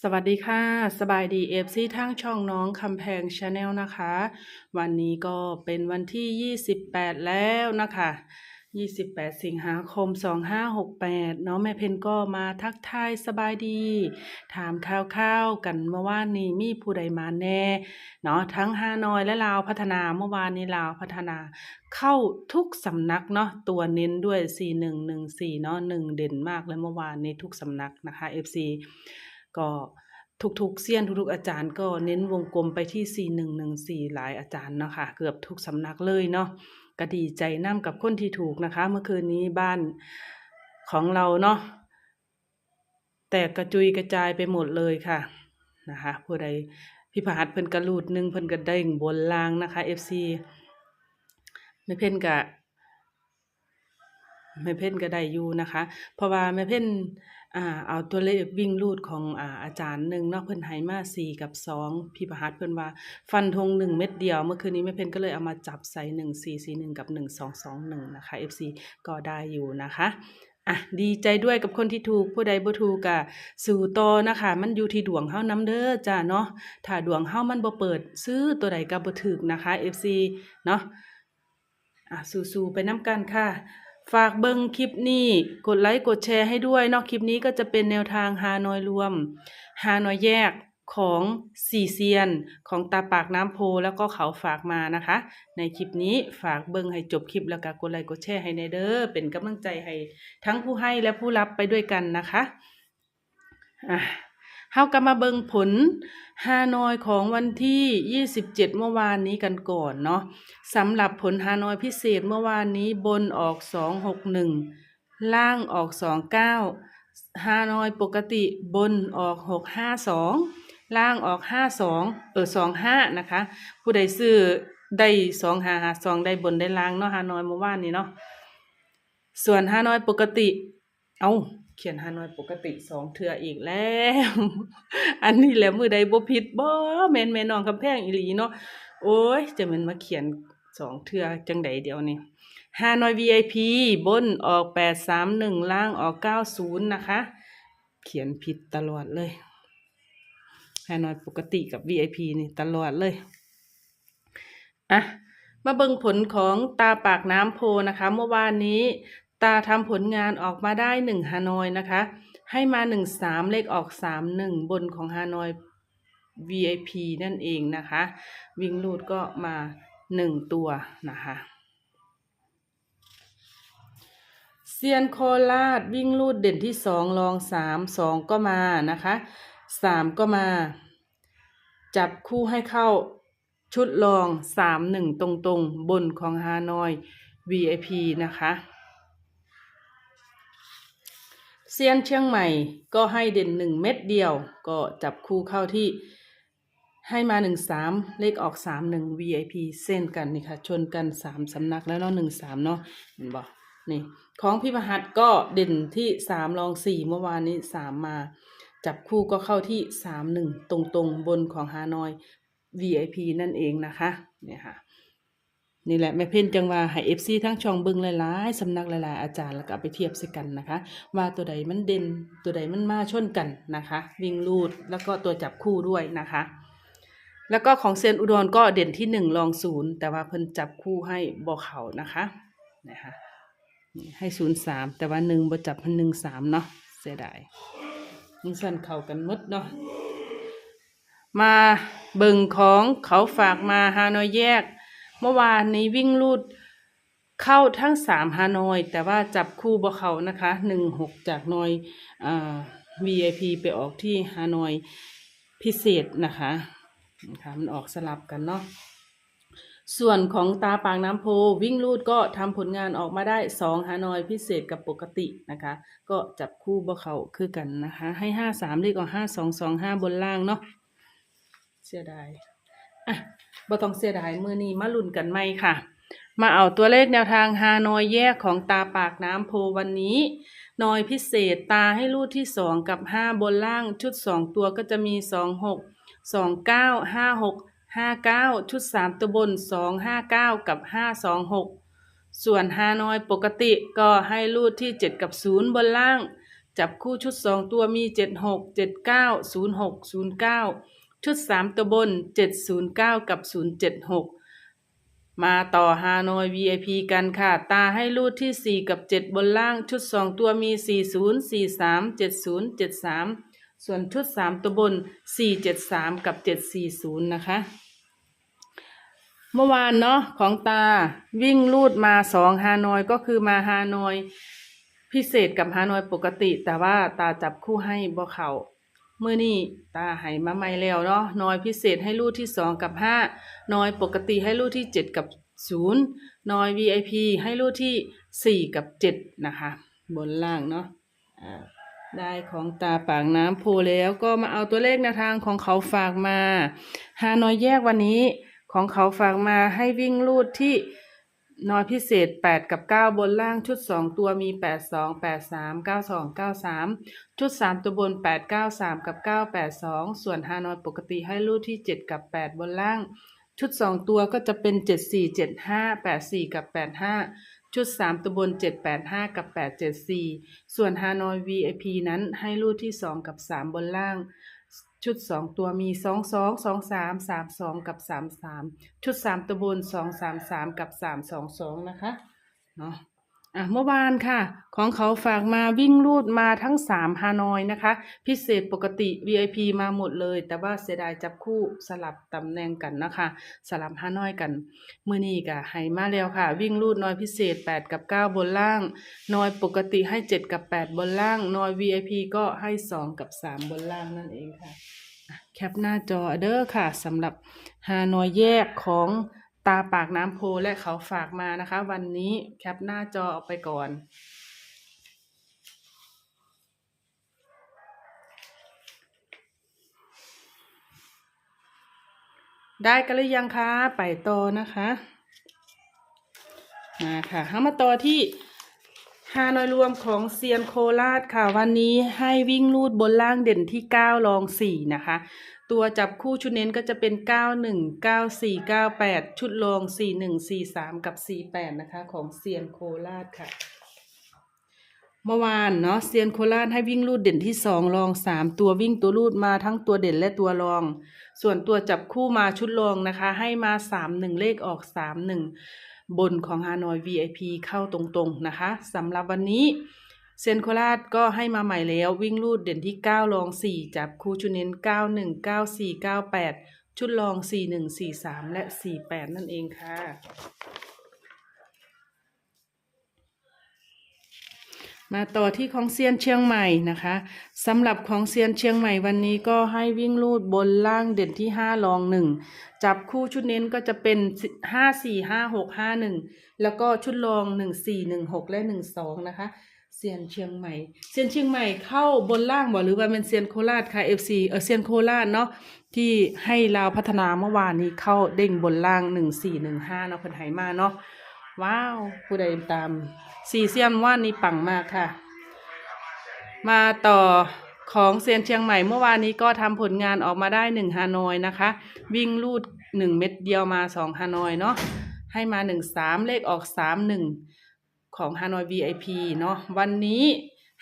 สวัสดีค่ะ สบายดีเอฟซีทั้งช่องน้องคำแพงชาแนลนะคะ วันนี้ก็เป็นวันที่ 28 แล้วนะคะ 28 สิงหาคม 2568 เนาะแม่เพนก็มาทักทายสบายดี ถามข่าวๆกันเมื่อวานนี้มีผู้ใดมาแน่ เนาะทั้งฮานอยและลาวพัฒนาเมื่อวานนี้ลาวพัฒนาเข้าทุกสำนักเนาะตัวเน้นด้วย 4114 เนาะหนึ่งเด่นมากเลยเมื่อวานนี้ทุกสำนักนะคะ FC ก็ทุกๆเซียนทุกๆอาจารย์ก็เน้นวงกลมไปที่ 4114 หลายอาจารย์เนาะค่ะ เกือบทุกสำนักเลยเนาะก็ดีใจนํกับคนที่ถูกนะคะ เมื่อคืนนี้บ้านของเราเนาะแตกกระจุยกระจายไปหมดเลยค่ะนะคะผู้ใดพี่ผาดเพิ่นกระลูดหนึ่งเพิ่นกระเด้งบนล่างนะคะ FC ไม่เพิ่นกะ แม่เพ่นก็ได้อยู่นะคะ เพราะว่าแม่เพ่นอ่าเอาตัวเลขวิ่งรูดของอ่าอาจารย์หนึ่งเนาะเพิ่นให้มาสี่กับสองพี่ประหัสเพิ่นว่า ฟันธงหนึ่งเม็ดเดียว เมื่อคืนนี้แม่เพ่นก็เลยเอามาจับใส่หนึ่งสี่สี่หนึ่งกับหนึ่งสองสองหนึ่งนะคะ FC ก็ได้อยู่นะคะอะดีใจด้วยกับคนที่ถูกผู้ใดบ่ถูกกะสู่ตอนะคะ มันอยู่ที่ดวงเฮานํเด้อจ้าเนาะถ้าดวงเฮามันบ่เปิด ซื้อตัวใดก็บ่ถูกนะคะ FC เนาะอะสู้ๆไปนํกันค่ะ ฝากเบิงคลิปนี้ กดไลค์กดแชร์ให้ด้วยเนอกคลิปนี้ก็จะเป็นแนวทางฮานอยรวมฮานอยแยกของสี่เซียน ของตาปากน้ำโพแล้วก็เขาฝากมานะคะ ในคลิปนี้ฝากเบิงให้จบคลิปแล้วก็กดไลค์กดแชร์ให้ในเด้อเป็นกำลังใจให้ทั้งผู้ให้และผู้รับไปด้วยกันนะคะอะ เฮาก็มาเบิงผลฮานอยของวันที่ 27 เมื่อวานนี้กันก่อนเนาะสำหรับผลฮานอยพิเศษเมื่อวานนี้บนออก 261 ล่างออก 29ฮานอยปกติบนออก 652 ล่างออก 52 เออ 25 นะคะ ผู้ใดซื้อได้2 5 5 2ได้บนได้ล่างเนาะฮานอยเมื่อวานนี้เนาะส่วนฮานอยปกติ เอาเขียนฮานอยปกติสองเทืออีกแล้ว อันนี้แหละมือใดบ่ผิดบ่แมนแมน้องคำแพงอีหลีเนาะโอ้ยจะมันมาเขียนสองเทือจังใดเดียวนี่ฮานอย VIP บนออกแปดสามหนึ่งล่างออกเก้าศูนย์นะคะ เขียนผิดตลอดเลยฮานอยปกติกับ VIP นี่ตลอดเลยอะมาเบิ่งผลของตาปากน้ำโพนะคะ เมื่อวานนี้ ตาทำผลงานออกมาได้หนึ่งฮานอยนะคะ ให้มาหนึ่งสามเลขออกสามหนึ่งบนของฮานอย VIP นั่นเองนะคะ วิ่งลูดก็มาหนึ่งตัวนะคะเซียนโคราชวิ่งลูดเด่นที่สองรองสามสองก็มานะคะสามก็มา จับคู่ให้เข้าชุดรองสามหนึ่งตรงๆ บนของฮานอย VIP นะคะ เซียนเชียงใหม่ก็ให้เด่นหนึ่งเม็ดเดียว ก็จับคู่เข้าที่ให้มาหนึ่งสามเลขออกสามหนึ่ง VIP เส้นกันนี่ค่ะ ชนกันสามสำนักแล้วเนาะหนึ่งสามเนาะเห็นบอกนี่ของพี่ประหัตก็เด่นที่สามรองสี่เมื่อวานนี้สามมา จับคู่ก็เข้าที่สามหนึ่งตรงตรงๆบนของฮานอย VIP นั่นเองนะคะ เนี่ยค่ะ นี่แหละแม่เพ่นจังว่าให้เอฟซีทั้งช่องเบิงหลายๆสำนักหลายๆอาจารย์แล้วก็ไปเทียบสกันนะคะ ว่าตัวใดมันเด่นตัวใดมันมาชนกันนะคะ วิ่งลูดแล้วก็ตัวจับคู่ด้วยนะคะ แล้วก็ของเซยนอุดรก็เด่นที่หนึ่งรองศูนย์แต่ว่าเพิ่นจับคู่ให้บอเขานะคะนะคะให้ศูนย์สามแต่ว่าหนึ่งบจับพันหนึ่งสามเนาะเสียดายนี่สั่นเข้ากันมดเนาะมาเบิ่งของเขาฝากมาฮานอยแยก เมื่อวานนี้วิ่งลูดเข้าทั้งสามฮานอย แต่ว่าจับคู่บ่เขานะคะหนึ่งหกจากนอยอ่า VIP ไปออกที่ฮานอยพิเศษนะคะนะคะมันออกสลับกันเนาะส่วนของตาปางน้ำโพวิ่งลูดก็ทำผลงานออกมาได้สองฮานอยพิเศษกับปกตินะคะ ก็จับคู่บ่เขาคือกันนะคะ ให้ห้าสามเลขออกห้าสองสองห้าบนล่างเนาะเสียดายอะ บ่ต้องเสียดายมือนี้มาลุ้นกันไหมค่ะ มาเอาตัวเลขแนวทางฮานอยแยกของตาปากน้ำโพวันนี้นอยพิเศษตาให้รูดที่สองกับห้าบนล่างชุดสองตัวก็จะมีสองหกสองเก้าห้าหกห้าเก้าชุดสามตัวบนสองห้าเก้ากับห้าสองหกส่วนฮานอยปกติก็ให้รูดที่เจ็ดกับศูนย์บนล่าง จับคู่ชุดสองตัวมีเจ็ดหกเจ็ดเก้าศูนย์หกศูนย์เก้า ชุดสามตัวบนเจ็ดศูนย์เก้ากับศูนย์เจ็ดหกมาต่อฮานอย VIP กันค่ะ ตาให้รูดที่สี่กับเจ็ดบนล่างชุดสองตัวมีสี่ศูนย์สี่สามเจ็ดศูนย์เจ็ดสามส่วนชุดสามตัวบนสี่เจ็ดสามกับเจ็ดสี่ศูนย์นะคะ เมื่อวานเนาะของตาวิ่งลูดมาสองฮานอยก็คือมาฮานอย พิเศษกับฮานอยปกติ แต่ว่าตาจับคู่ให้บ่เขาเมื่อนี้ตาให้มาใหม่แล้วเนาะน้อยพิเศษให้ลูดที่สองกับห้าน้อยปกติให้ลูดที่เจ็ดกับศูนย์น้อย VIP ให้ลูดที่สี่กับเจ็ดนะคะ บนล่างเนาะได้ของตาปากน้ำโพแล้วก็มาเอาตัวเลขแนวทางของเขาฝากมาฮานอยแยกวันนี้ของเขาฝากมาให้วิ่งลูดที่ น้อยพิเศษ 8 กับ 9 บนล่างชุด 2 ตัวมี 8 2 8 3 9 2 9 3 ชุด 3 ตัวบน 8 9 3 กับ 9 8 2 ส่วนฮานอยปกติให้ลูดที่ 7 กับ 8 บนล่าง ชุด 2 ตัวก็จะเป็น 7 4 7 5 8 4 กับ 8 5 ชุด 3 ตัวบน 7 8 5 กับ 8 7 4 ส่วนฮานอย VIP นั้นให้ลูดที่ 2 กับ 3 บนล่าง ชุดสองตัวมีสองสองสองสามสามสองกับสามสามชุดสามตัวบนสองสามสามกับสามสองสองนะคะเนาะ อะเมื่อวานค่ะ ของเขาฝากมาวิ่งรูดมาทั้ง3ฮานอยนะคะ พิเศษปกติ VIP มาหมดเลย แต่ว่าเสียดายจับคู่สลับตำแหน่งกันนะคะ สลับฮานอยกันมือนี้ก็ให้มาแล้วค่ะ วิ่งรูดน้อยพิเศษ 8 กับ 9 บนล่างน้อยปกติให้ 7 กับ 8 บนล่างน้อย VIP ก็ให้ 2 กับ 3 บนล่างนั่นเองค่ะ แคปหน้าจอเด้อค่ะสำหรับฮานอยแยกของ ตาปากน้ำโพและเขาฝากมานะคะ วันนี้แคปหน้าจอออกไปก่อน ได้กันหรือยังคะไปต่อนะคะมาค่ะเอามาต่อที่ฮานอยรวมของเซียนโคราชค่ะ วันนี้ให้วิ่งลูดบนล่างเด่นที่ 9 รอง 4 นะคะ ตัวจับคู่ชุดเน้นก็จะเป็น 91 94 98 ชุดรอง 41 43 กับ 48 นะคะ ของเซียนโคราชค่ะ เมื่อวานเนาะเซียนโคราชให้วิ่งลูดเด่นที่ 2 รอง 3 ตัววิ่งตัวลูดมาทั้งตัวเด่นและตัวรอง ส่วนตัวจับคู่มาชุดรองนะคะ ให้มา 3 1 เลขออก 3 1 บนของฮานอย VIP เข้าตรงๆนะคะสำหรับวันนี้ เซนโคราชก็ให้มาใหม่แล้ววิ่งลูดเด่นที่ 9 รอง 4 จับคู่ชุดเน้น 91 94 98 ชุดรอง 41 43 และ 48 นั่นเองค่ะ มาต่อที่ของเซียนเชียงใหม่นะคะสำหรับของเซียนเชียงใหม่วันนี้ก็ให้วิ่งลูดบนล่างเด่นที่ห้ารองหนึ่งจับคู่ชุดเน้นก็จะเป็นห้าสี่ห้าหกห้าหนึ่งแล้วก็ชุดรองหนึ่งสี่หนึ่งหกและหนึ่งสองนะคะ เซียนเชียงใหม่เซียนเชียงใหม่เข้าบนล่างบ่หรือว่าเป็นเซียนโคราชค่ะเอฟซีเออเซียนโคราชเนาะที่ให้ลาวพัฒนาเมื่อวานนี้เข้าเด้งบนล่างหนึ่งสี่หนึ่งห้าเนาะเพิ่นไหมาเนาะว้าวผู้ใดตามซีเซียนว่านนี้ปังมากค่ะ มาต่อของเซียนเชียงใหม่เมื่อวานนี้ก็ทำผลงานออกมาได้หนึ่งฮานอยนะคะ วิ่งลูดหนึ่งเม็ดเดียวมาสองฮานอยเนาะให้มาหนึ่งสามเลขออกสามหนึ่ง ของฮานอย VIP เนาะวันนี้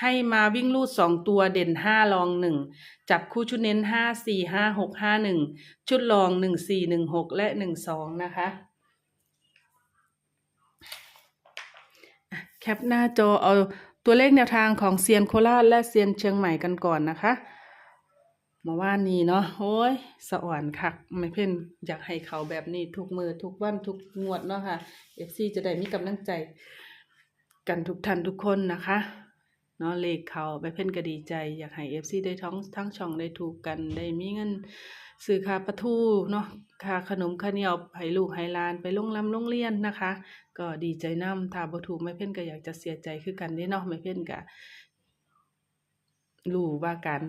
ให้มาวิ่งลูดสองตัวเด่นห้ารองหนึ่งจับคู่ชุดเน้นห้าสี่ห้าหกห้าหนึ่งชุดรองหนึ่งสี่หนึ่งหกและหนึ่งสองนะคะแคปหน้าจอเอาตัวเลขแนวทางของเซียนโคราชและเซียนเชียงใหม่กันก่อนนะคะมาว่านนี้เนาะโอ้ยสะอ่อนคักไม่เพ่นอยากให้เขาแบบนี้ทุกมือทุกวันทุกงวดเนาะค่ะเอฟซีจะได้มีกำลังใจ กันทุกท่านทุกคนนะคะเนาะเลขเขาไปเพ่นก็ดีใจ อยากให้เอฟซีได้ท้องทั้งช่องได้ถูกกันได้มีเงินซื้อค่าปลาทูเนาะค่าขนมข้าวเหนียวให้ลูกให้ลานไปโรงลำโรงเรียนนะคะ ก็ดีใจนำถ้าบ่ถูกแม่เพ่นก็อยากจะเสียใจคือกันเด้เนาะแม่เพ่นก็รู้ว่าการ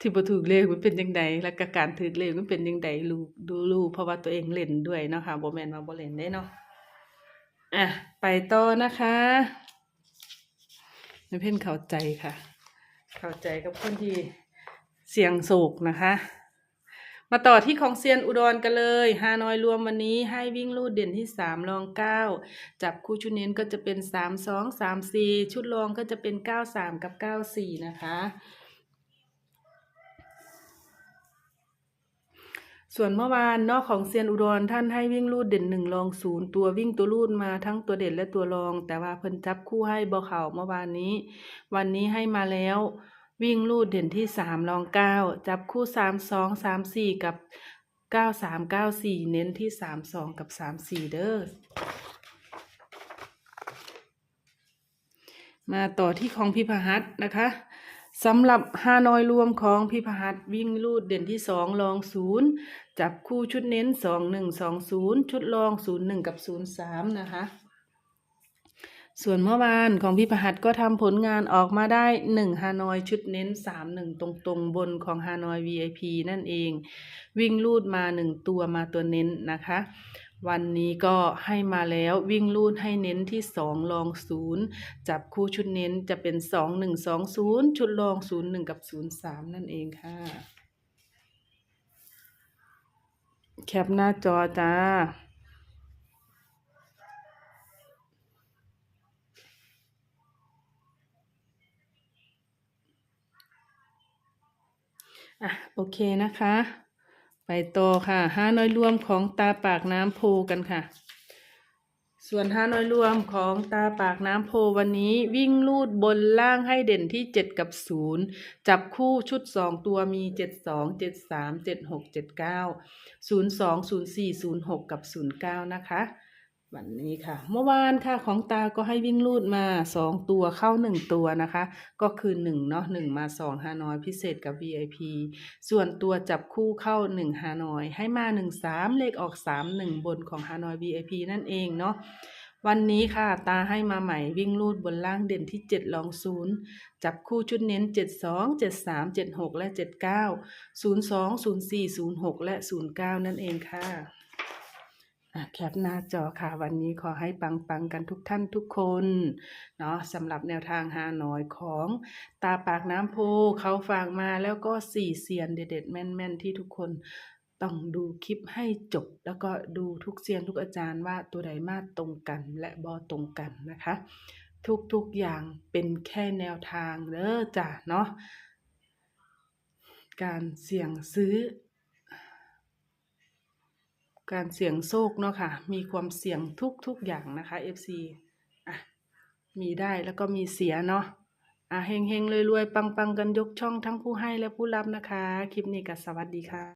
ที่บ่ถูกเลขมันเป็นจังไดแล้วก็การถูกเลขมันเป็นจังไดรู้ดูรู้เพราะว่าตัวเองเล่นด้วยเนาะค่ะบ่แม่นว่าบ่เล่นเด้เนาะ อะ ไปต่อนะคะแม่เพ่นเข้าใจค่ะ เข้าใจกับคนที่เสียงโศกนะคะ มาต่อที่ของเซียนอุดรกันเลยฮานอยรวมวันนี้ให้วิ่งลูดเด่นที่สามรองเก้าจับคู่ชุดเน้นก็จะเป็นสามสองสามสี่ชุดรองก็จะเป็นเก้าสามกับเก้าสี่นะคะ ส่วนเมื่อวานนอกของเซียนอุดรท่านให้วิ่งลูดเด่นหนึ่งรองศูนย์ตัววิ่งตัวลูดมาทั้งตัวเด่นและตัวรอง แต่ว่าเพิ่นจับคู่ให้บอเข่าเมื่อวานนี้ วันนี้ให้มาแล้ว วิ่งลูดเด่นที่สามรองเก้าจับคู่สามสองสามสี่กับเก้าสามเก้าสี่เน้นที่สามสองกับสามสี่เด้อมาต่อที่ของพิพหัสนะคะ สำหรับฮานอยรวมของพิพหัสวิ่งลูดเด่นที่สองรองศูนย์จับคู่ชุดเน้นสองหนึ่งสองศูนย์ชุดรองศูนย์หนึ่งกับศูนย์สามนะคะ ส่วนเมื่อวานของพี่ประหัดก็ทำผลงานออกมาได้หนึ่งฮานอยชุดเน้นสามหนึ่งตรงตรงๆ บนของฮานอย VIP นั่นเอง วิ่งลูดมาหนึ่งตัวมาตัวเน้นนะคะ วันนี้ก็ให้มาแล้ววิ่งลูดให้เน้นที่สองรองศูนย์จับคู่ชุดเน้นจะเป็นสองหนึ่งสองศูนย์ชุดรองศูนย์หนึ่งกับศูนย์สามนั่นเองค่ะ แคปหน้าจอจ้าอะโอเคนะคะ ไปต่อค่ะห้าน้อยรวมของตาปากน้ำโพกันค่ะ ส่วนห้าน้อยรวมของตาปากน้ำโพวันนี้วิ่งลูดบนล่างให้เด่นที่เจ็ดกับศูนย์จับคู่ชุดสองตัวมีเจ็ดสองเจ็ดสามเจ็ดหกเจ็ดเก้าศูนย์สองศูนย์สี่ศูนย์หกกับศูนย์เก้านะคะ วันนี้ค่ะ เมื่อวานค่ะของตาก็ให้วิ่งลูดมาสองตัวเข้าหนึ่งตัวนะคะ ก็คือหนึ่งเนาะหนึ่งมาสองฮานอยพิเศษกับ VIP ส่วนตัวจับคู่เข้าหนึ่งฮานอย ให้มาหนึ่งสามเลขออกสามหนึ่งบนของฮานอย VIP นั่นเองเนาะวันนี้ค่ะตาให้มาใหม่วิ่งลูดบนล่างเด่นที่เจ็ดลองศูนย์จับคู่ชุดเน้นเจ็ดสองเจ็ดสามเจ็ดหกและเจ็ดเก้าศูนย์สองศูนย์สี่ศูนย์หกและศูนย์เก้านั่นเองค่ะอะ แคปหน้าจอค่ะ วันนี้ขอให้ปังปังๆกันทุกท่านทุกคนเนาะสำหรับแนวทางฮาหน่อยของตาปากน้ำโพเขาฝากมาแล้วก็สี่เซียนเด็ดๆแม่นๆที่ทุกคนต้องดูคลิปให้จบ แล้วก็ดูทุกเซียนทุกอาจารย์ว่าตัวใดมาตรงกันและบอตรงกันนะคะ ทุกๆอย่างเป็นแค่แนวทางเด้อจ้ะเนาะการเสี่ยงซื้อ การเสี่ยงโชคเนาะค่ะ มีความเสี่ยงทุกทุกอย่างนะคะ FC อะมีได้แล้วก็มีเสียเนาะอะเฮงเฮงรวยๆปังๆกันยกช่องทั้งผู้ให้และผู้รับนะคะ คลิปนี้ก็สวัสดีค่ะ